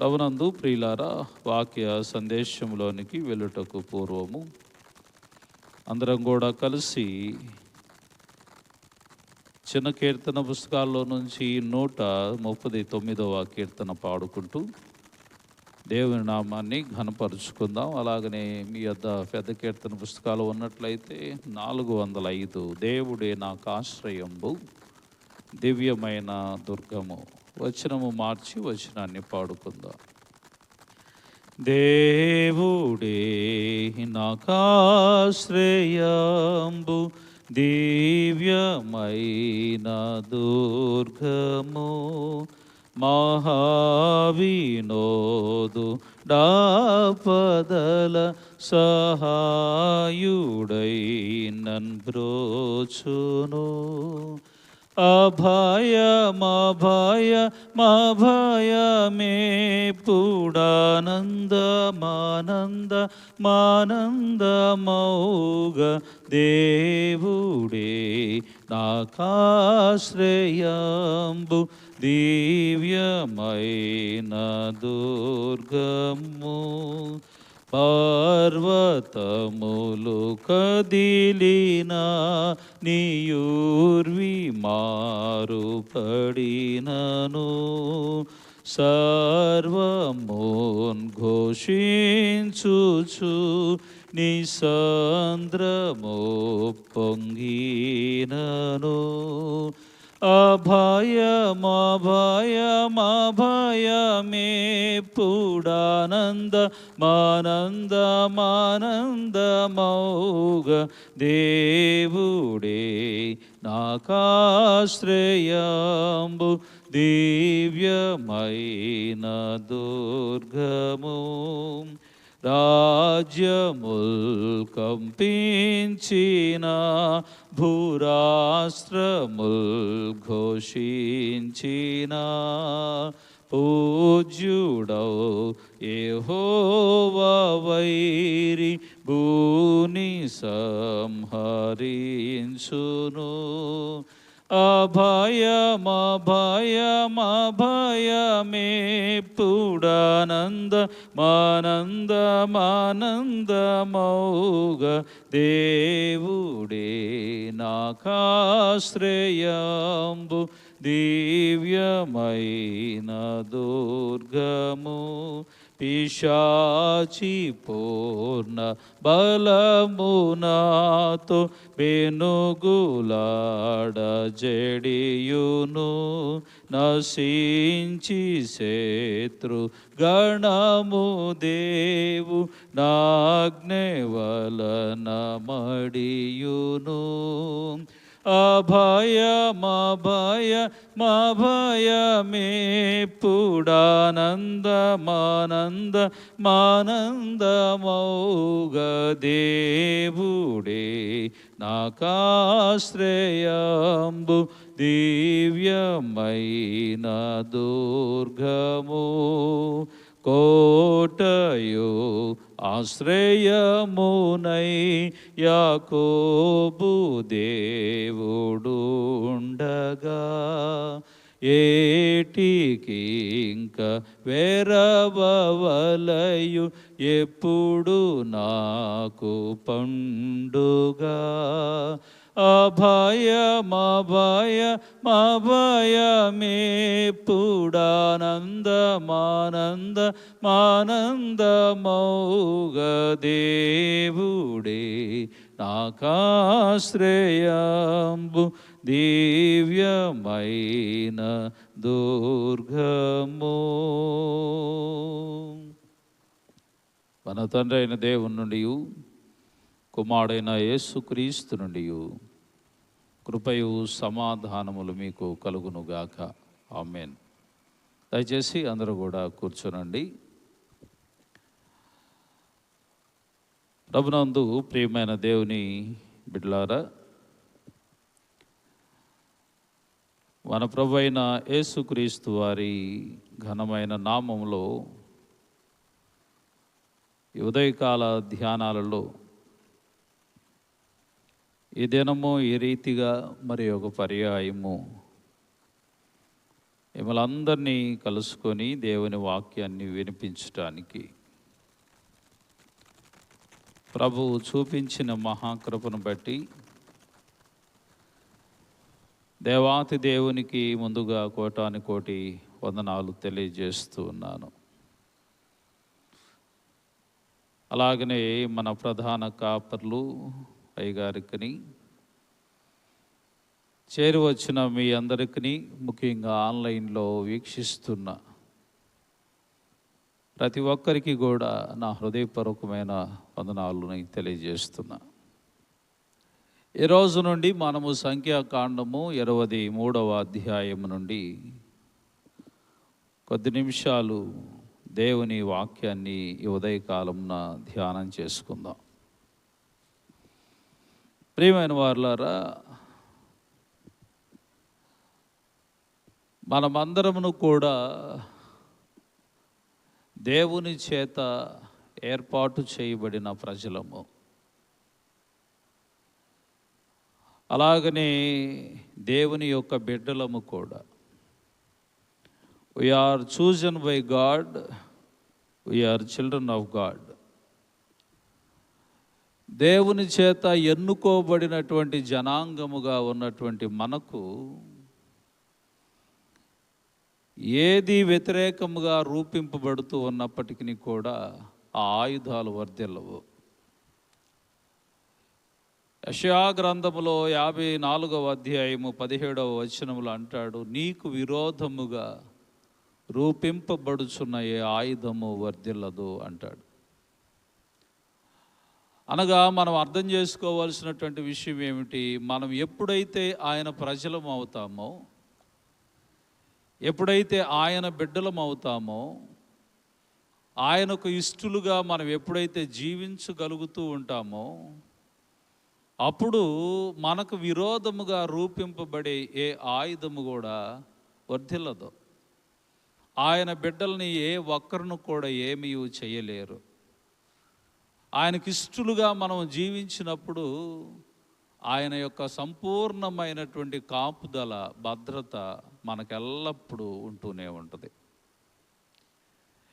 రవనందు ప్రియులారా వాక్య సందేశంలోనికి వెళ్ళుటకు పూర్వము అందరం కూడా కలిసి చిన్న కీర్తన పుస్తకాల్లో నుంచి నూట ముప్పది తొమ్మిదవ కీర్తన పాడుకుంటూ దేవుని నామాన్ని ఘనపరుచుకుందాం. అలాగనే మీ యొద్ద పెద్ద కీర్తన పుస్తకాలు ఉన్నట్లయితే నాలుగు వందల ఐదు దేవుడే నాకు ఆశ్రయంబు దివ్యమైన దుర్గము. వచనము మార్చి వచనాన్ని పాడుకుందాం. దేవుడే నాకాశ్రయంబు దివ్యమైన దుర్గము మహావినోదు డాపదల సహాయుడై నన్ బ్రోచును. అభయమభయ మభయమే పుడానందమానంద మానందమౌగ దేవుడే నాకాశ్రయంబు దివ్యమైన దుర్గము పార్వతములు కదిలిన నీయూర్వి మారు పడినను సర్వమోన్ ఘోషించుచు నిసంద్రమో పొంగినను. అభయమభయమభయమే పుడానంద మానంద మానందమౌగ దేవుడే నాకాశ్రయంబు దివ్యమైన దుర్గము రాజ్యముల్ కంపించిన భూరాష్ట్రముల్ ఘోషించిన. పూజ్యుడౌ ఏహోవైరి భూని సంహరించును. అభయమభయమభయమే పుడానంద మానంద మానందమౌగ దేవుడే నాకాశ్రయంబు దివ్యమైన దుర్గము. పిశాచి పూర్ణ బలమునాతో బెనుగులాడ జడియును నశించి శత్రు గణము దేవు నాగ్నేవలన మడియును అభయమభయ మభయమే పుడానంద మానంద మానందమౌగ దేవుడే నాకాశ్రయంబు దివ్యమైన దుర్గము. కో ఆశ్రయమునై యాకోబు దేవుడుండగా. ఏటికి ఇంక వెరవలయు ఎప్పుడు నాకు పండుగా. అభయమభయ మభయమే పుడానంద మానంద మానందమౌగ దేవుడే నాకాశ్రయంబు దివ్యమైన దుర్గము మన తండ్రి అయిన దేవుని నుండి కుమారుడైన యేసుక్రీస్తు నుండి కృపయు సమాధానములు మీకు కలుగునుగాక. ఆమెన్. దయచేసి అందరూ కూడా కూర్చోనండి. ప్రభునందు ప్రియమైన దేవుని బిడ్లారా మన ప్రభు అయిన యేసుక్రీస్తు వారి ఘనమైన నామంలో ఉదయకాల ధ్యానాలలో ఈ దినము ఈ రీతిగా మరి ఒక పర్యాయము. మిమ్మల్ని అందరినీ కలుసుకొని దేవుని వాక్యాన్ని వినిపించటానికి. ప్రభువు చూపించిన మహాకృపను బట్టి దేవాతి దేవునికి ముందుగా కోటాని కోటి వందనాలు తెలియజేస్తూ ఉన్నాను. అలాగనే మన ప్రధాన కాపర్లు అయ్యగారికని. చేరువచ్చిన మీ అందరికీ ముఖ్యంగా ఆన్లైన్లో వీక్షిస్తున్న ప్రతి ఒక్కరికి కూడా నా హృదయపూర్వకమైన వందనాలని తెలియజేస్తున్నా. ఈ రోజు నుండి మనము సంఖ్యాకాండము ఇరవై మూడవ అధ్యాయం నుండి కొద్ది నిమిషాలు దేవుని వాక్యాన్ని ఈ ఉదయకాలంన ధ్యానం చేసుకుందాం. ప్రియమైన వారులారా మనమందరమును కూడా దేవుని చేత ఏర్పాటు చేయబడిన ప్రజలము. అలాగనే దేవుని యొక్క బిడ్డలము కూడా. We are chosen by God we are children of God దేవుని చేత ఎన్నుకోబడినటువంటి జనాంగముగా ఉన్నటువంటి మనకు ఏది వ్యతిరేకముగా రూపింపబడుతూ ఉన్నప్పటికీ కూడా ఆ ఆయుధాలు వర్ధిల్లవు. యషయా గ్రంథములో యాభై నాలుగవ అధ్యాయము పదిహేడవ వచనములు అంటాడు నీకు విరోధముగా రూపింపబడుచున్న ఏ ఆయుధము వర్ధిల్లదు అంటాడు. అనగా మనం అర్థం చేసుకోవాల్సినటువంటి విషయం ఏమిటి? మనం ఎప్పుడైతే ఆయన ప్రజలం అవుతామో ఎప్పుడైతే ఆయన బిడ్డలం అవుతామో ఆయనకు ఇష్టలుగా మనం ఎప్పుడైతే జీవించగలుగుతూ ఉంటామో అప్పుడు మనకు విరోధముగా రూపింపబడే ఏ ఆయుధము కూడా వర్ధిల్లదు. ఆయన బిడ్డల్ని ఏ ఒక్కరిని కూడా ఏమీ చేయలేరు. ఆయనకి ఇష్టలుగా మనం జీవించినప్పుడు ఆయన యొక్క సంపూర్ణమైనటువంటి కాపుదల భద్రత మనకెల్లప్పుడూ ఉంటూనే ఉంటుంది.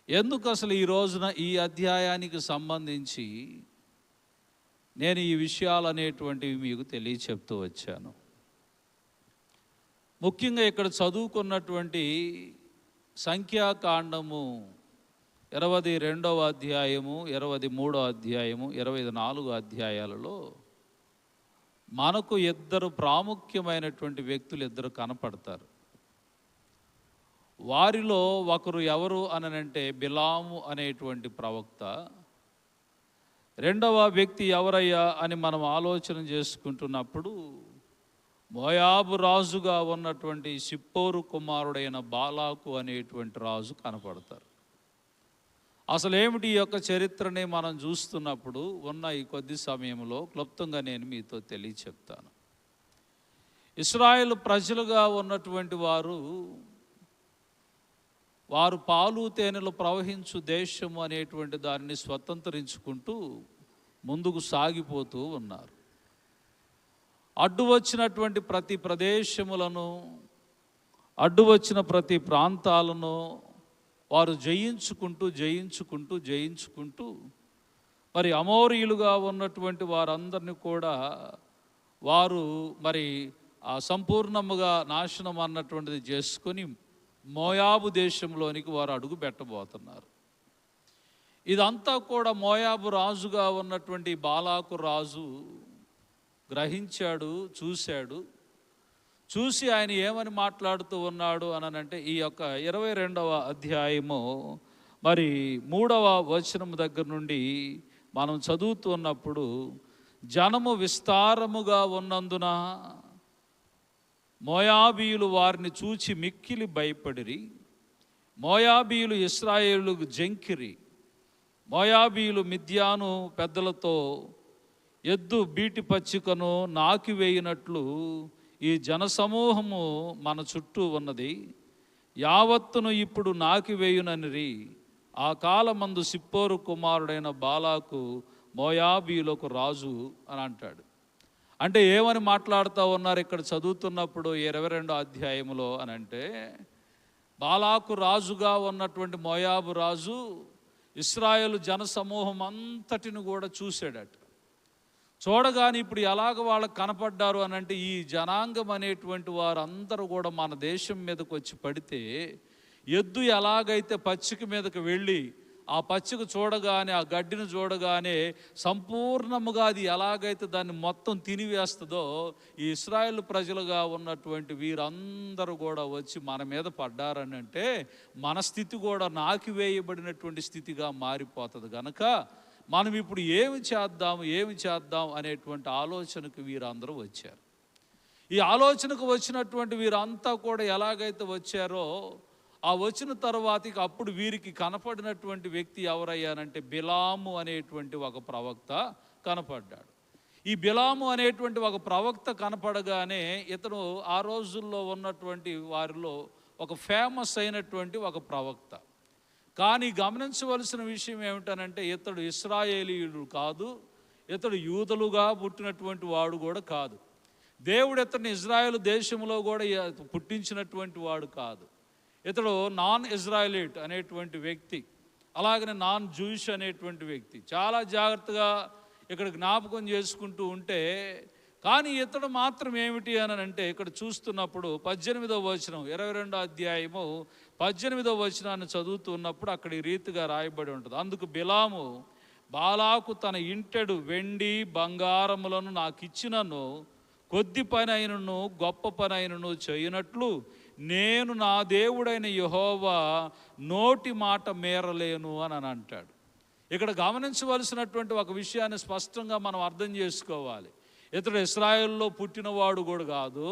ఎందుకు అసలు ఈ రోజున ఈ అధ్యాయానికి సంబంధించి నేను ఈ విషయాలు అనేటువంటివి మీకు తెలియచెప్తూ వచ్చాను. ముఖ్యంగా ఇక్కడ చదువుకున్నటువంటి సంఖ్యాకాండము ఇరవై రెండవ అధ్యాయము ఇరవై మూడో అధ్యాయము ఇరవై నాలుగు అధ్యాయాలలో మనకు ఇద్దరు ప్రాముఖ్యమైనటువంటి వ్యక్తులు ఇద్దరు కనపడతారు. వారిలో ఒకరు ఎవరు అననంటే బిలాము అనేటువంటి ప్రవక్త. రెండవ వ్యక్తి ఎవరయ్యా అని మనం ఆలోచన చేసుకుంటున్నప్పుడు మోయాబు రాజుగా ఉన్నటువంటి సిప్పోరు కుమారుడైన బాలాకు అనేటువంటి రాజు కనపడతారు. అసలు ఏమిటి ఈ యొక్క చరిత్రని మనం చూస్తున్నప్పుడు ఉన్న ఈ కొద్ది సమయంలో క్లుప్తంగా నేను మీతో తెలియచెప్తాను. ఇస్రాయేల్ ప్రజలుగా ఉన్నటువంటి వారు వారు పాలు తేనెలు ప్రవహించు దేశము అనేటువంటి దానిని స్వతంత్రించుకుంటూ ముందుకు సాగిపోతూ ఉన్నారు. అడ్డు వచ్చినటువంటి ప్రతి ప్రదేశములను అడ్డు వచ్చిన ప్రతి ప్రాంతాలను వారు జయించుకుంటూ జయించుకుంటూ జయించుకుంటూ మరి అమోరీయులుగా ఉన్నటువంటి వారందరినీ కూడా వారు మరి సంపూర్ణముగా నాశనం అన్నటువంటిది చేసుకొని మోయాబు దేశంలోనికి వారు అడుగు పెట్టబోతున్నారు. ఇదంతా కూడా మోయాబు రాజుగా ఉన్నటువంటి బాలాకు రాజు గ్రహించాడు చూశాడు. చూసి ఆయన ఏమని మాట్లాడుతూ ఉన్నాడు అనంటే ఈ యొక్క ఇరవై రెండవ అధ్యాయము మరి మూడవ వచనం దగ్గర నుండి మనం చదువుతున్నప్పుడు జనము విస్తారముగా ఉన్నందున మోయాబీయులు వారిని చూచి మిక్కిలి భయపడిరి మోయాబీయులు ఇస్రాయేలు జంకిరి మోయాబీయులు మిద్యాను పెద్దలతో ఎద్దు బీటి పచ్చికను నాకివేయినట్లు ఈ జనసమూహము మన చుట్టూ ఉన్నది. యావత్తును ఇప్పుడు నాకివేయుననిరి ఆ కాలమందు సిప్పోరు కుమారుడైన బాలాకు మోయాబీలకు రాజు అని అంటాడు. అంటే ఏమని మాట్లాడుతూ ఉన్నారు ఇక్కడ చదువుతున్నప్పుడు ఇరవై రెండో అధ్యాయములో అని అంటే బాలాకు రాజుగా ఉన్నటువంటి మోయాబు రాజు ఇస్రాయేల్ జనసమూహం అంతటిని కూడా చూశాడట. చూడగానే ఇప్పుడు ఎలాగ వాళ్ళకి కనపడ్డారు అని అంటే ఈ జనాంగం అనేటువంటి వారందరూ కూడా మన దేశం మీదకి వచ్చి పడితే ఎద్దు ఎలాగైతే పచ్చిక మీదకి వెళ్ళి ఆ పచ్చిక చూడగానే ఆ గడ్డిని చూడగానే సంపూర్ణముగా అది ఎలాగైతే దాన్ని మొత్తం తినివేస్తుందో ఈ ఇస్రాయేల్ ప్రజలుగా ఉన్నటువంటి వీరందరూ కూడా వచ్చి మన మీద పడ్డారని అంటే మన స్థితి కూడా నాకివేయబడినటువంటి స్థితిగా మారిపోతుంది. కనుక మనం ఇప్పుడు ఏమి చేద్దాం ఏమి చేద్దాం అనేటువంటి ఆలోచనకు వీరందరూ వచ్చారు. ఈ ఆలోచనకు వచ్చినటువంటి వీరంతా కూడా ఎలాగైతే వచ్చారో ఆ వచ్చిన తర్వాత అప్పుడు వీరికి కనపడినటువంటి వ్యక్తి ఎవరయ్యానంటే బిలాము అనేటువంటి ఒక ప్రవక్త కనపడ్డాడు. ఈ బిలాము అనేటువంటి ఒక ప్రవక్త కనపడగానే ఇతను ఆ రోజుల్లో ఉన్నటువంటి వారిలో ఒక ఫేమస్ అయినటువంటి ఒక ప్రవక్త. కానీ గమనించవలసిన విషయం ఏమిటనంటే ఇతడు ఇస్రాయేలీయుడు కాదు ఇతడు యూదులుగా పుట్టినటువంటి వాడు కూడా కాదు. దేవుడు ఇతన్ని ఇజ్రాయెల్ దేశంలో కూడా పుట్టించినటువంటి వాడు కాదు. ఇతడు నాన్ ఇజ్రాయలీట్ అనేటువంటి వ్యక్తి అలాగనే నాన్ జూయిష్ అనేటువంటి వ్యక్తి. చాలా జాగ్రత్తగా ఇక్కడ జ్ఞాపకం చేసుకుంటూ ఉంటే కానీ ఇతడు మాత్రం ఏమిటి అని అంటే ఇక్కడ చూస్తున్నప్పుడు పద్దెనిమిదవ వచనం ఇరవై రెండో అధ్యాయము పద్దెనిమిదవ వచనాన్ని చదువుతున్నప్పుడు అక్కడ ఈ రీతిగా రాయబడి ఉంటుంది. అందుకు బిలాము బాలాకు తన ఇంటెడు వెండి బంగారములను నాకు ఇచ్చినను కొద్ది పని అయినను గొప్ప పని అయినను చేయనట్లు నేను నా దేవుడైన యహోవా నోటి మాట మేరలేను అని అని అంటాడు. ఇక్కడ గమనించవలసినటువంటి ఒక విషయాన్ని స్పష్టంగా మనం అర్థం చేసుకోవాలి. ఇతడు ఇస్రాయల్లో పుట్టినవాడు కూడా కాదు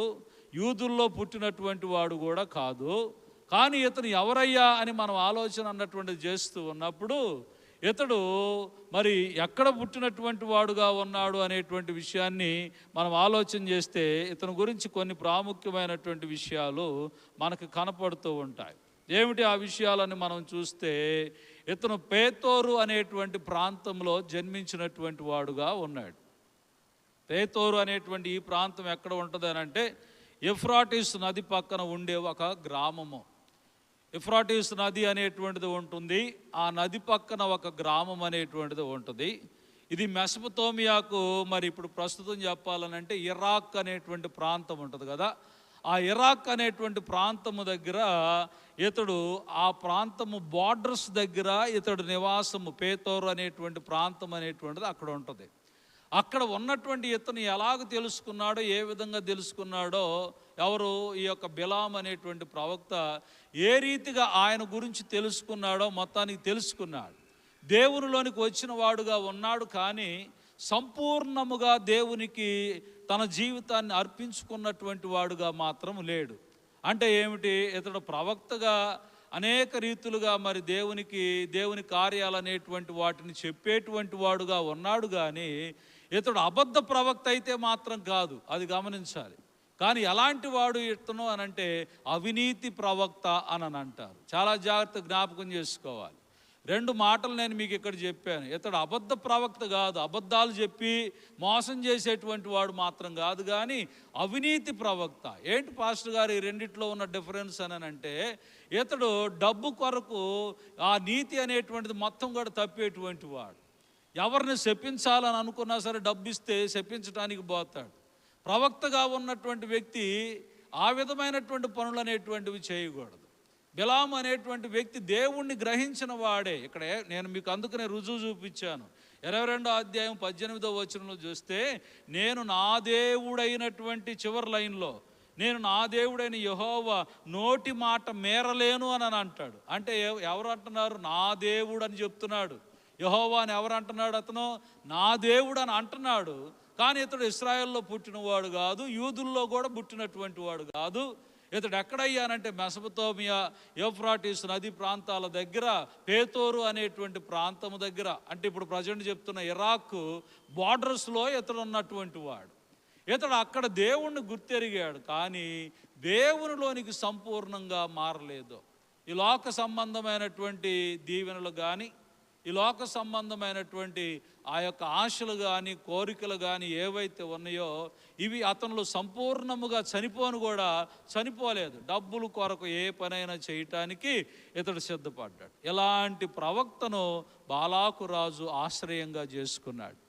యూదుల్లో పుట్టినటువంటి వాడు కూడా కాదు. కానీ ఇతను ఎవరయ్యా అని మనం ఆలోచన అన్నటువంటిది చేస్తూ ఉన్నప్పుడు ఇతడు మరి ఎక్కడ పుట్టినటువంటి వాడుగా ఉన్నాడు అనేటువంటి విషయాన్ని మనం ఆలోచన చేస్తే ఇతని గురించి కొన్ని ప్రాముఖ్యమైనటువంటి విషయాలు మనకు కనపడుతూ ఉంటాయి. ఏమిటి ఆ విషయాలని మనం చూస్తే ఇతను పేతోరు అనేటువంటి ప్రాంతంలో జన్మించినటువంటి వాడుగా ఉన్నాడు. పేతోరు అనేటువంటి ఈ ప్రాంతం ఎక్కడ ఉంటుంది అని అంటే ఎఫ్రాటిస్ నది పక్కన ఉండే ఒక గ్రామము. ఎఫ్రాటిస్ నది అనేటువంటిది ఉంటుంది ఆ నది పక్కన ఒక గ్రామం అనేటువంటిది ఉంటుంది. ఇది మెసపతోమియాకు మరి ఇప్పుడు ప్రస్తుతం చెప్పాలనంటే ఇరాక్ అనేటువంటి ప్రాంతం ఉంటుంది కదా. ఆ ఇరాక్ అనేటువంటి ప్రాంతము దగ్గర ఇతడు ఆ ప్రాంతము బార్డర్స్ దగ్గర ఇతడు నివాసము పేతోరు అనేటువంటి ప్రాంతం అనేటువంటిది అక్కడ ఉంటుంది. అక్కడ ఉన్నటువంటి ఇతను ఎలాగ తెలుసుకున్నాడో ఏ విధంగా తెలుసుకున్నాడో ఎవరు ఈ యొక్క బిలాం అనేటువంటి ప్రవక్త ఏ రీతిగా ఆయన గురించి తెలుసుకున్నాడో మొత్తానికి తెలుసుకున్నాడు. దేవునిలోనికి వచ్చిన వాడుగా ఉన్నాడు కానీ సంపూర్ణముగా దేవునికి తన జీవితాన్ని అర్పించుకున్నటువంటి వాడుగా మాత్రం లేడు. అంటే ఏమిటి? ఇతడు ప్రవక్తగా అనేక రీతులుగా మరి దేవునికి దేవుని కార్యాలు అనేటువంటి వాటిని చెప్పేటువంటి వాడుగా ఉన్నాడు కానీ ఇతడు అబద్ధ ప్రవక్త అయితే మాత్రం కాదు అది గమనించాలి. కానీ ఎలాంటి వాడు ఇతను అని అంటే అవినీతి ప్రవక్త అని అని అంటారు. చాలా జాగ్రత్త జ్ఞాపకం చేసుకోవాలి. రెండు మాటలు నేను మీకు ఇక్కడ చెప్పాను. ఇతడు అబద్ధ ప్రవక్త కాదు అబద్ధాలు చెప్పి మోసం చేసేటువంటి వాడు మాత్రం కాదు కానీ అవినీతి ప్రవక్త. ఏంటి పాస్టర్ గారు ఈ రెండిట్లో ఉన్న డిఫరెన్స్ అని అంటే ఇతడు డబ్బు కొరకు ఆ నీతి అనేటువంటిది మొత్తం కూడా తప్పేటువంటి వాడు. ఎవరిని శపించాలని అనుకున్నా సరే డబ్బు ఇస్తే శపించడానికి పోతాడు. ప్రవక్తగా ఉన్నటువంటి వ్యక్తి ఆ విధమైనటువంటి పనులు అనేటువంటివి చేయకూడదు. బిలాం అనేటువంటి వ్యక్తి దేవుణ్ణి గ్రహించిన వాడే. ఇక్కడ నేను మీకు అందుకనే రుజువు చూపించాను. ఇరవై రెండో అధ్యాయం పద్దెనిమిదో వచనంలో చూస్తే నేను నా దేవుడైనటువంటి చివరి లైన్లో నేను నా దేవుడైన యహోవ నోటి మాట మేరలేను అని అని అంటాడు. అంటే ఎవ- ఎవరు అంటున్నారు? నా దేవుడు అని చెప్తున్నాడు. యహోవా అని ఎవరు అంటున్నాడు అతను? నా దేవుడు అని అంటున్నాడు. కానీ ఇతడు ఇస్రాయల్లో పుట్టినవాడు కాదు యూదుల్లో కూడా పుట్టినటువంటి వాడు కాదు. ఇతడు ఎక్కడయ్యానంటే మెసపతోమియా యోఫ్రాటిస్ నది ప్రాంతాల దగ్గర పేతోరు అనేటువంటి ప్రాంతము దగ్గర. అంటే ఇప్పుడు ప్రజెంట్ చెప్తున్న ఇరాక్ బార్డర్స్లో ఇతడు ఉన్నటువంటి వాడు. ఇతడు అక్కడ దేవుణ్ణి గుర్తెరిగాడు కానీ దేవునిలోనికి సంపూర్ణంగా మారలేదు. ఈ లోక సంబంధమైనటువంటి దీవెనలు కానీ ఈ లోక సంబంధమైనటువంటి ఆ యొక్క ఆశలు కానీ కోరికలు కానీ ఏవైతే ఉన్నాయో ఇవి అతనులు సంపూర్ణముగా చనిపోను కూడా చనిపోలేదు. డబ్బులు కొరకు ఏ పనైనా చేయటానికి ఇతడు సిద్ధపడ్డాడు. ఎలాంటి ప్రవక్తను బాలాకు రాజు ఆశ్రయంగా చేసుకున్నాడు.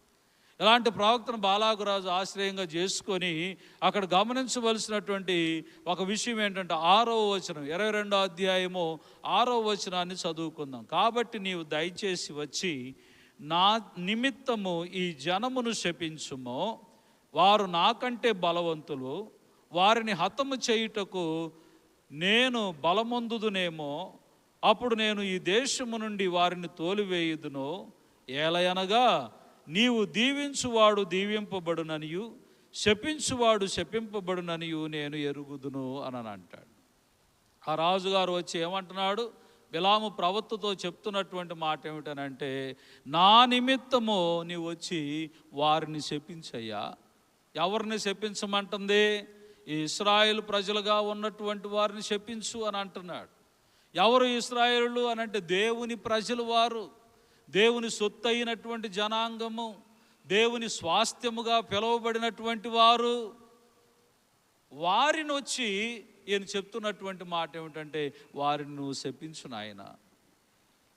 ఇలాంటి ప్రవక్తను బాలాగురాజు ఆశ్రయంగా చేసుకొని అక్కడ గమనించవలసినటువంటి ఒక విషయం ఏంటంటే ఆరో వచనం ఇరవై రెండో అధ్యాయము ఆరో వచనాన్ని చదువుకుందాం. కాబట్టి నీవు దయచేసి వచ్చి నా నిమిత్తము ఈ జనమును శపించుము. వారు నాకంటే బలవంతులు. వారిని హతము చేయుటకు నేను బలమొందుదునేమో. అప్పుడు నేను ఈ దేశము నుండి వారిని తోలివేయుదును. ఏలయనగా నీవు దీవించువాడు దీవింపబడుననియు శపించువాడు శపింపబడుననియు నేను ఎరుగుదును అని అంటాడు. ఆ రాజుగారు వచ్చి ఏమంటున్నాడు? బిలాము ప్రవక్తతో చెప్తున్నటువంటి మాట ఏమిటనంటే నా నిమిత్తము నీవు వచ్చి వారిని శపించయ్యా. ఎవరిని శపించమంటుంది? ఈ ఇస్రాయేల్ ప్రజలుగా ఉన్నటువంటి వారిని శపించు అని అంటున్నాడు. ఎవరు ఇస్రాయేళ్ళు అనంటే దేవుని ప్రజలు వారు. దేవుని సొత్తు అయినటువంటి జనాంగము దేవుని స్వాస్థ్యముగా పిలువబడినటువంటి వారు వారిని వచ్చి ఈయన చెప్తున్నటువంటి మాట ఏమిటంటే వారిని నువ్వు శపించు నాయన.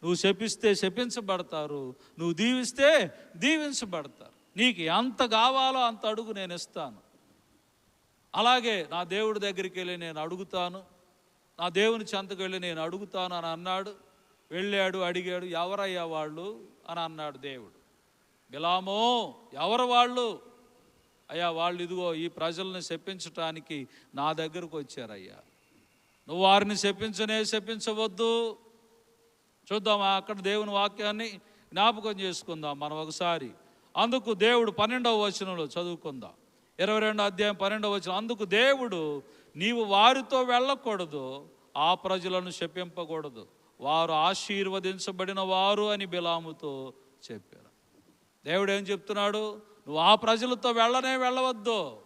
నువ్వు శపిస్తే శపించబడతారు నువ్వు దీవిస్తే దీవించబడతారు. నీకు ఎంత కావాలో అంత అడుగు నేను ఇస్తాను. అలాగే నా దేవుడి దగ్గరికి వెళ్ళి నేను అడుగుతాను. నా దేవుని చెంతకు వెళ్ళి నేను అడుగుతాను అని అన్నాడు. వెళ్ళాడు అడిగాడు ఎవరయ్యా వాళ్ళు? అని అన్నాడు దేవుడు. బిలామో ఎవరు వాళ్ళు? అయ్యా వాళ్ళు ఇదిగో ఈ ప్రజల్ని శపించటానికి నా దగ్గరకు వచ్చారయ్యా. నువ్వు వారిని శపించనే శపించవద్దు. చూద్దామా అక్కడ దేవుని వాక్యాన్ని జ్ఞాపకం చేసుకుందాం మనం ఒకసారి. అందుకు దేవుడు పన్నెండవ వచనంలో చదువుకుందాం. ఇరవై రెండో అధ్యాయం పన్నెండవ వచనం. అందుకు దేవుడు నీవు వారితో వెళ్ళకూడదు ఆ ప్రజలను శపింపకూడదు. వారు ఆశీర్వదించబడిన వారు అని బిలాముతో చెప్పారు. దేవుడు ఏం చెప్తున్నాడు? నువ్వు ఆ ప్రజలతో వెళ్ళనే వెళ్ళవద్దు.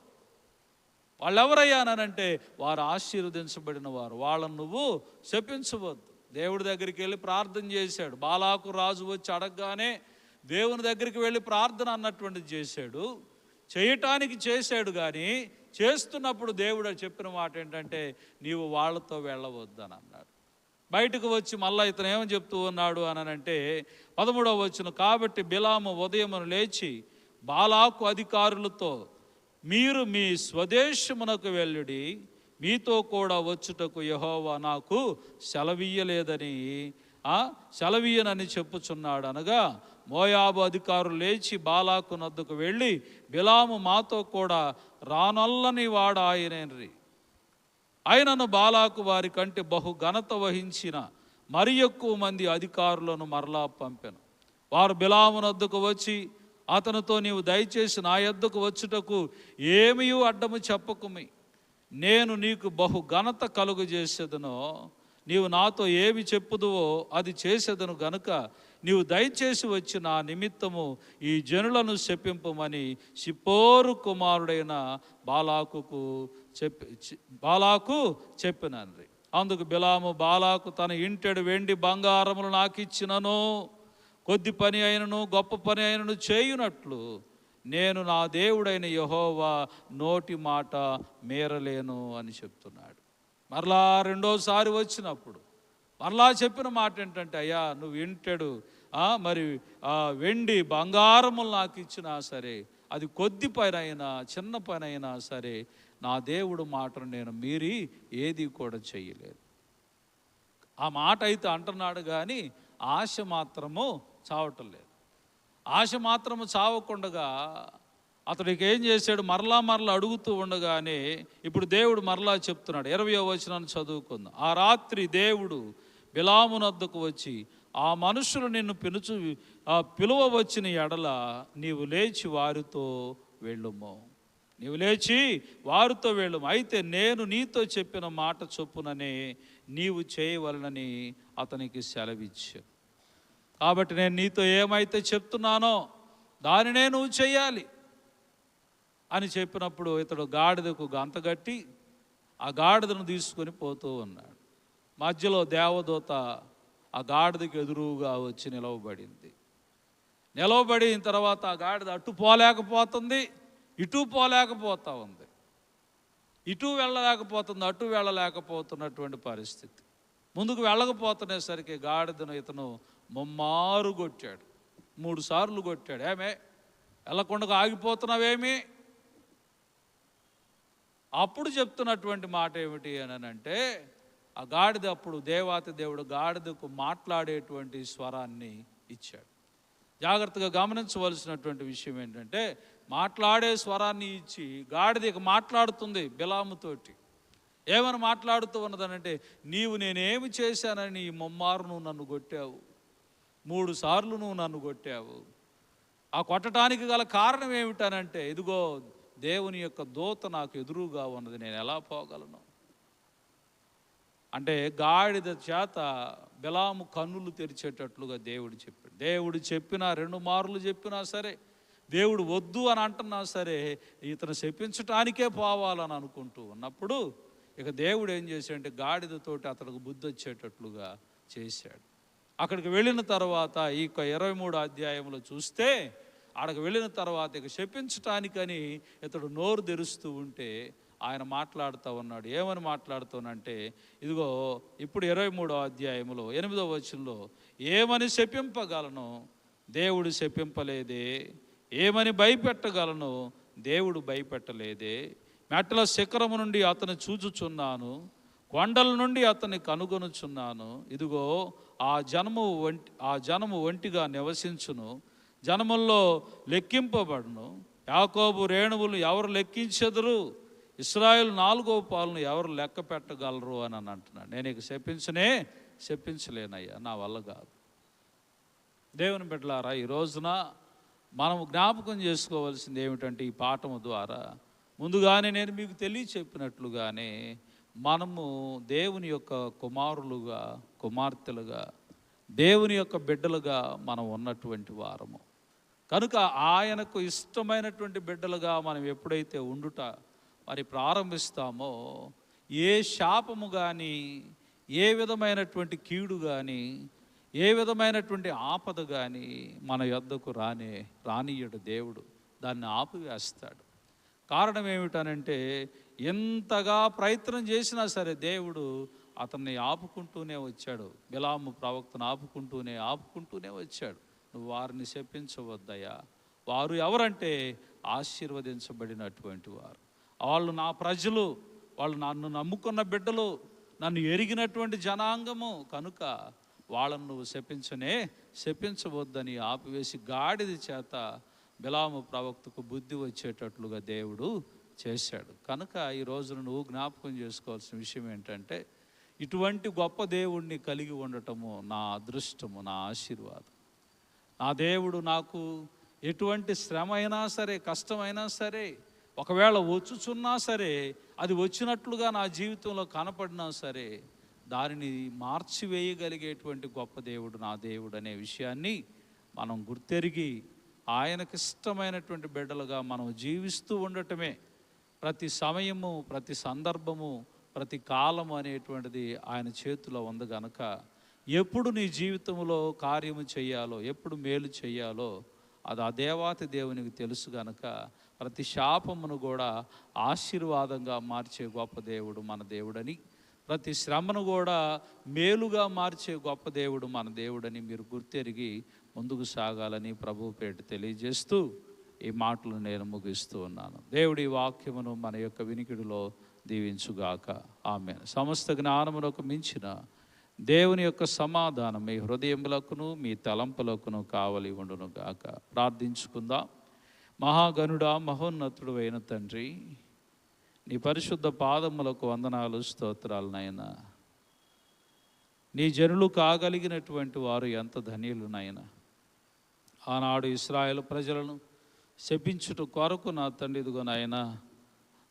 వాళ్ళు ఎవరయ్యానంటే వారు ఆశీర్వదించబడిన వారు. వాళ్ళను నువ్వు శపించవద్దు. దేవుడి దగ్గరికి వెళ్ళి ప్రార్థన చేశాడు. బాలాకు రాజు వచ్చి అడగగానే దేవుని దగ్గరికి వెళ్ళి ప్రార్థన అన్నటువంటిది చేశాడు. చేయటానికి చేశాడు కానీ చేస్తున్నప్పుడు దేవుడు చెప్పిన మాట ఏంటంటే నీవు వాళ్ళతో వెళ్ళవద్దని అన్నాడు బయటకు వచ్చి మళ్ళా ఇతను ఏమని చెప్తూ ఉన్నాడు అని అంటే పదమూడవ వచ్చిన కాబట్టి బిలాము ఉదయమును లేచి బాలాకు అధికారులతో మీరు మీ స్వదేశమునకు వెళ్ళుడి మీతో కూడా వచ్చుటకు యహోవా నాకు సెలవీయలేదని సెలవీయనని చెప్పుచున్నాడు అనగా మోయాబు అధికారులు లేచి బాలాకు నద్దుకు వెళ్ళి బిలాము మాతో కూడా రానొల్లని వాడ ఆయనరి ఆయనను బాలాకు వారి కంటే బహు ఘనత వహించిన మరి ఎక్కువ మంది అధికారులను మరలా పంపెను. వారు బిలామునద్దుకు వచ్చి అతనితో నీవు దయచేసి నా యొద్దకు వచ్చుటకు ఏమీ అడ్డము చెప్పకుమి. నేను నీకు బహు ఘనత కలుగు చేసేదనో నీవు నాతో ఏమి చెప్పుదువో అది చేసేదను గనుక నీవు దయచేసి వచ్చి నా నిమిత్తము ఈ జనులను శపింపమని సిపోరు కుమారుడైన బాలాకుకు చెప్పి బాలాకు చెప్పినది అందుకు బిలాము బాలాకు తన ఇంటెడు వెండి బంగారములు నాకు ఇచ్చినను కొద్ది పని అయినను గొప్ప పని అయినను చేయునట్లు నేను నా దేవుడైన యహోవా నోటి మాట మేరలేను అని చెప్తున్నాడు. మరలా రెండోసారి వచ్చినప్పుడు మరలా చెప్పిన మాట ఏంటంటే అయ్యా నువ్వు వింటాడు. మరి వెండి బంగారములు నాకు ఇచ్చినా సరే అది కొద్ది పని అయినా చిన్న పని అయినా సరే నా దేవుడు మాటను నేను మీరి ఏది కూడా చేయలేదు. ఆ మాట అయితే అంటున్నాడు కానీ ఆశ మాత్రము చావటం లేదు. ఆశ మాత్రము చావకుండగా అతడికి ఏం చేశాడు? మరలా మరలా అడుగుతూ ఉండగానే ఇప్పుడు దేవుడు మరలా చెప్తున్నాడు. ఇరవయో వచనాన్ని చదువుకుందాం. ఆ రాత్రి దేవుడు బిలామునద్దకు వచ్చి ఆ మనుషులు నిన్ను పిలుచు ఆ పిలువ వచ్చిన ఎడల నీవు లేచి వారితో వెళ్ళుము. నీవు లేచి వారితో వెళ్ళుము. అయితే నేను నీతో చెప్పిన మాట చొప్పుననే నీవు చేయవలనని అతనికి సెలవిచ్చు. కాబట్టి నేను నీతో ఏమైతే చెప్తున్నానో దానినే నువ్వు చేయాలి అని చెప్పినప్పుడు ఇతడు గాడిదకు గంతగట్టి ఆ గాడిదను తీసుకొని పోతూ ఉన్నాడు. మధ్యలో దేవదూత ఆ గాడిదకి ఎదురుగా వచ్చి నిలవబడింది. నిలవబడిన తర్వాత ఆ గాడిద అటు పోలేకపోతుంది ఇటు పోలేకపోతా ఉంది. ఇటు వెళ్ళలేకపోతుంది అటు వెళ్ళలేకపోతున్నటువంటి పరిస్థితి. ముందుకు వెళ్ళకపోతునేసరికి గాడిదను ఇతను ముమ్మారు కొట్టాడు. మూడు సార్లు కొట్టాడు. ఏమే? వెళ్ళకుండా ఆగిపోతున్నావేమి? అప్పుడు చెప్తున్నటువంటి మాట ఏమిటి అని అంటే ఆ గాడిద అప్పుడు దేవాతి దేవుడు గాడిదకు మాట్లాడేటువంటి స్వరాన్ని ఇచ్చాడు. జాగ్రత్తగా గమనించవలసినటువంటి విషయం ఏంటంటే మాట్లాడే స్వరాన్ని ఇచ్చి గాడిద మాట్లాడుతుంది బిలాముతోటి ఏమని మాట్లాడుతూ ఉన్నదనంటే నీవు నేనేమి చేశానని ఈ ముమ్మారు నువ్వు నన్ను కొట్టావు. మూడు సార్లు నువ్వు నన్ను కొట్టావు. ఆ కొట్టడానికి గల కారణం ఏమిటనంటే ఇదిగో దేవుని యొక్క దూత నాకు ఎదురుగా ఉన్నది నేను ఎలా పోగలను? అంటే గాడిద చేత బిలాము కన్నులు తెరిచేటట్లుగా దేవుడు చెప్పాడు. దేవుడు చెప్పినా రెండు మార్లు చెప్పినా సరే దేవుడు వద్దు అని అంటున్నా సరే ఇతను శపించటానికే పోవాలని అనుకుంటూ ఉన్నప్పుడు ఇక దేవుడు ఏం చేశాడంటే గాడిదతోటి అతనికి బుద్ధి వచ్చేటట్లుగా చేశాడు. అక్కడికి వెళ్ళిన తర్వాత ఈ యొక్క ఇరవై మూడు అధ్యాయంలో చూస్తే అక్కడికి వెళ్ళిన తర్వాత ఇక శపించటానికని ఇతడు నోరు తెరుస్తూ ఉంటే ఆయన మాట్లాడుతూ ఉన్నాడు. ఏమని మాట్లాడుతానంటే ఇదిగో ఇప్పుడు ఇరవై మూడో అధ్యాయంలో ఎనిమిదో వచనంలో ఏమని శపింపగలను? దేవుడు శపింపలేదే. ఏమని భయపెట్టగలను? దేవుడు భయపెట్టలేదే. మెట్టల శిఖరము నుండి అతను చూచుచున్నాను. కొండల నుండి అతన్ని కనుగొనుచున్నాను. ఇదిగో ఆ జనము ఒంటి ఆ జనము ఒంటిగా నివసించును. జనముల్లో లెక్కింపబడును. యాకోబు రేణువులు ఎవరు లెక్కించెదరు? ఇస్రాయల్ నాలుగో పాలను ఎవరు లెక్క పెట్టగలరు అని అని అంటున్నాడు. నేను ఇక శపించనే శపించలేనయ్యా నా వల్ల కాదు. దేవుని బిడ్డలారా ఈ రోజున మనం జ్ఞాపకం చేసుకోవాల్సింది ఏమిటంటే ఈ పాఠము ద్వారా ముందుగానే నేను మీకు తెలియచెప్పినట్లుగానే మనము దేవుని యొక్క కుమారులుగా కుమార్తెలుగా దేవుని యొక్క బిడ్డలుగా మనం ఉన్నటువంటి వారము. కనుక ఆయనకు ఇష్టమైనటువంటి బిడ్డలుగా మనం ఎప్పుడైతే ఉండుట మరి ప్రారంభిస్తామో ఏ శాపము కానీ ఏ విధమైనటువంటి కీడు కానీ ఏ విధమైనటువంటి ఆపద కానీ మన యొద్దకు రానే రానియడు దేవుడు. దాన్ని ఆపివేస్తాడు. కారణం ఏమిటనంటే ఎంతగా ప్రయత్నం చేసినా సరే దేవుడు అతన్ని ఆపుకుంటూనే వచ్చాడు. బిలాము ప్రవక్తను ఆపుకుంటూనే ఆపుకుంటూనే వచ్చాడు. నువ్వు వారిని శపించవద్దయ్యా. వారు ఎవరంటే ఆశీర్వదించబడినటువంటి వారు. వాళ్ళు నా ప్రజలు వాళ్ళు నన్ను నమ్ముకున్న బిడ్డలు నన్ను ఎరిగినటువంటి జనాంగము. కనుక వాళ్ళను నువ్వు శపించనే శపించవద్దని ఆపివేసి గాడిది చేత బిలాము ప్రవక్తకు బుద్ధి వచ్చేటట్లుగా దేవుడు చేశాడు. కనుక ఈ రోజున నువ్వు జ్ఞాపకం చేసుకోవాల్సిన విషయం ఏంటంటే ఇటువంటి గొప్ప దేవుణ్ణి కలిగి ఉండటము నా అదృష్టము నా ఆశీర్వాదం. నా దేవుడు నాకు ఎటువంటి శ్రమ అయినా సరే కష్టమైనా సరే ఒకవేళ వచ్చుచున్నా సరే అది వచ్చినట్లుగా నా జీవితంలో కనపడినా సరే దానిని మార్చివేయగలిగేటువంటి గొప్ప దేవుడు నా దేవుడు అనే విషయాన్ని మనం గుర్తెరిగి ఆయనకి ఇష్టమైనటువంటి బిడ్డలుగా మనం జీవిస్తూ ఉండటమే ప్రతి సమయము ప్రతి సందర్భము ప్రతి కాలము అనేటువంటిది ఆయన చేతిలో ఉంది గనక ఎప్పుడు నీ జీవితంలో కార్యము చేయాలో ఎప్పుడు మేలు చేయాలో అది ఆ దేవాతి దేవునికి తెలుసు గనక ప్రతి శాపమును కూడా ఆశీర్వాదంగా మార్చే గొప్ప దేవుడు మన దేవుడని ప్రతి శ్రమను కూడా మేలుగా మార్చే గొప్ప దేవుడు మన దేవుడని మీరు గుర్తెరిగి ముందుకు సాగాలని ప్రభు పేట తెలియజేస్తూ ఈ మాటలు నేను ముగిస్తూ ఉన్నాను. దేవుడి వాక్యమును మన యొక్క వినికిడిలో దీవించుగాక. ఆమె సమస్త జ్ఞానమునకు మించిన దేవుని యొక్క సమాధానం మీ హృదయములకును మీ తలంపులకును కావలి ఉండును గాక. ప్రార్థించుకుందాం. మహాగనుడా మహోన్నతుడు అయిన తండ్రి నీ పరిశుద్ధ పాదములకు వందనాలు స్తోత్రాలు నాయన. నీ జనులు కాగలిగినటువంటి వారు ఎంత ధన్యులు నాయన. ఆనాడు ఇస్రాయేల్ ప్రజలను శపించుట కొరకు నా తండ్రి ఇదిగో నాయన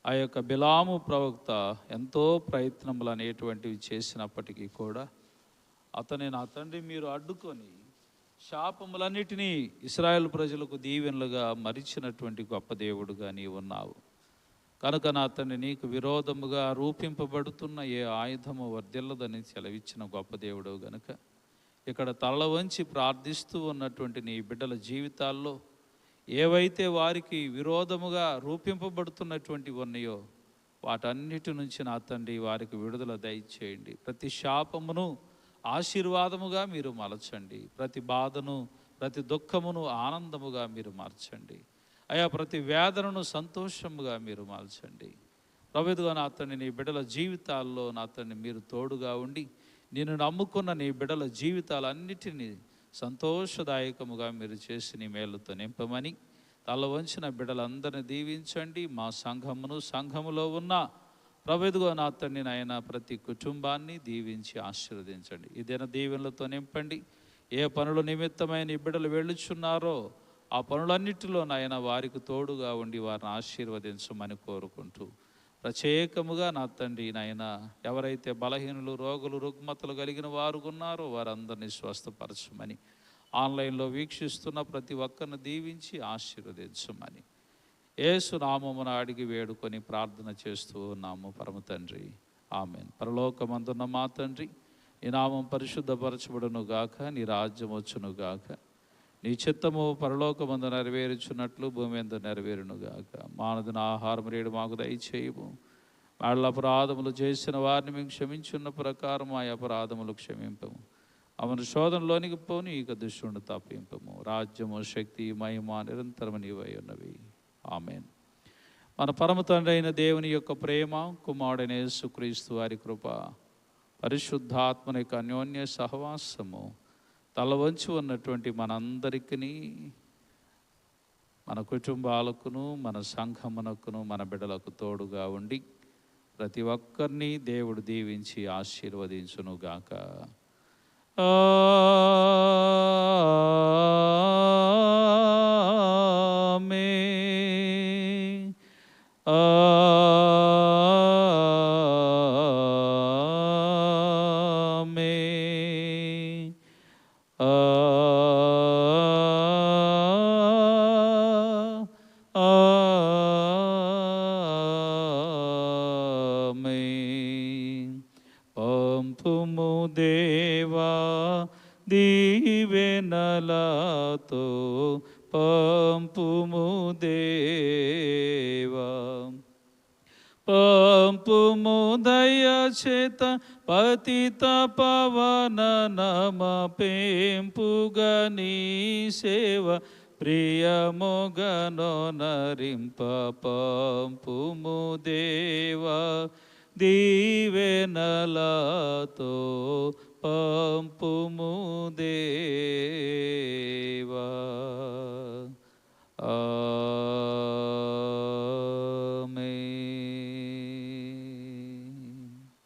ఆ యొక్క బిలాము ప్రవక్త ఎంతో ప్రయత్నములు అనేటువంటివి చేసినప్పటికీ కూడా అతని నా తండ్రి మీరు అడ్డుకొని శాపములన్నిటినీ ఇస్రాయేల్ ప్రజలకు దీవెనలుగా మరిచినటువంటి గొప్ప దేవుడుగా నీవు ఉన్నావు. కనుక నా తండ్రి నీకు విరోధముగా రూపింపబడుతున్న ఏ ఆయుధము వర్ధిల్లదని సెలవిచ్చిన గొప్ప దేవుడు గనుక ఇక్కడ తల వంచి ప్రార్థిస్తూ ఉన్నటువంటి నీ బిడ్డల జీవితాల్లో ఏవైతే వారికి విరోధముగా రూపింపబడుతున్నటువంటి ఉన్నాయో వాటన్నిటి నుంచి నా తండ్రి వారికి విడుదల దయచేయండి. ప్రతి శాపమును ఆశీర్వాదముగా మీరు మలచండి. ప్రతి బాధను ప్రతి దుఃఖమును ఆనందముగా మీరు మార్చండి. అయా ప్రతి వేదనను సంతోషముగా మీరు మార్చండి ప్రభుత్వ నా తండ్రి నీ బిడ్డల జీవితాల్లో నా తండ్రి మీరు తోడుగా ఉండి నేను నమ్ముకున్న నీ బిడ్డల జీవితాలన్నిటినీ సంతోషదాయకముగా మీరు చేసిన మేలుతో నింపమని తల వంచిన బిడ్డలందరిని దీవించండి. మా సంఘమును సంఘములో ఉన్న ప్రభుత్వ నా తండ్రి నాయన ప్రతి కుటుంబాన్ని దీవించి ఆశీర్వదించండి. ఈ దిన దీవెనలతో నింపండి. ఏ పనుల నిమిత్తమైన బిడ్డలు వెళ్ళుచున్నారో ఆ పనులన్నిటిలో నాయన వారికి తోడుగా ఉండి వారిని ఆశీర్వదించమని కోరుకుంటూ ప్రత్యేకముగా నా తండ్రి నాయన ఎవరైతే బలహీనులు రోగులు రుగ్మతలు కలిగిన వారు ఉన్నారో వారందరినీ స్వస్థపరచమని ఆన్లైన్లో వీక్షిస్తున్న ప్రతి ఒక్కరిని దీవించి ఆశీర్వదించమని యేసు నామమున అడిగి వేడుకొని ప్రార్థన చేస్తూ ఉన్నాము. పరమ తండ్రి ఆమె పరలోకమందున్న మా తండ్రి ఈ నామం పరిశుద్ధపరచబడును గాక నీ రాజ్యం వచ్చును గాక నీ చిత్తము పరలోకమందు నెరవేర్చున్నట్లు భూమి ఎందు నెరవేరును గాక మానదిన ఆహారం రేడు మాకు దయచేయము. వాళ్ళ అపరాధములు చేసిన వారిని మేము క్షమించున్న ప్రకారం ఆ అపరాధములు క్షమింపము. అవను శోధనలోనికి పోని ఇక దుష్టుని తప్పింపము. రాజ్యము శక్తి మహిమ నిరంతరం నీవై ఉన్నవి. ఆమెన్. మన పరమ తండ్రి అయిన దేవుని యొక్క ప్రేమ కుమారుడైన యేసుక్రీస్తు వారి కృప పరిశుద్ధాత్మని యొక్క అన్యోన్య సహవాసము తల వంచి ఉన్నటువంటి మనందరికీ మన కుటుంబాలకును మన సంఘమునకును మన బిడ్డలకు తోడుగా ఉండి ప్రతి ఒక్కరిని దేవుడు దీవించి ఆశీర్వదించునుగాక. మే ఆ చేత పతిత పవన నమ పెంపుగా సేవ ప్రియముగనో నరింప పంపుము దేవా. దీవెనలతో పంపుము దేవా. ఆ